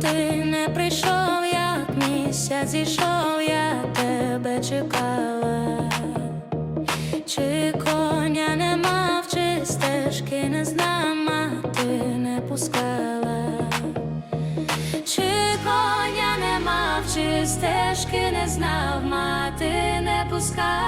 ти не прийшов, як місяць зійшов, я тебе чекала. Чи коня не мав, чи стежки не зна, ти не пускала. Чи коня не мав, чи стежки не знав, мати не пускала.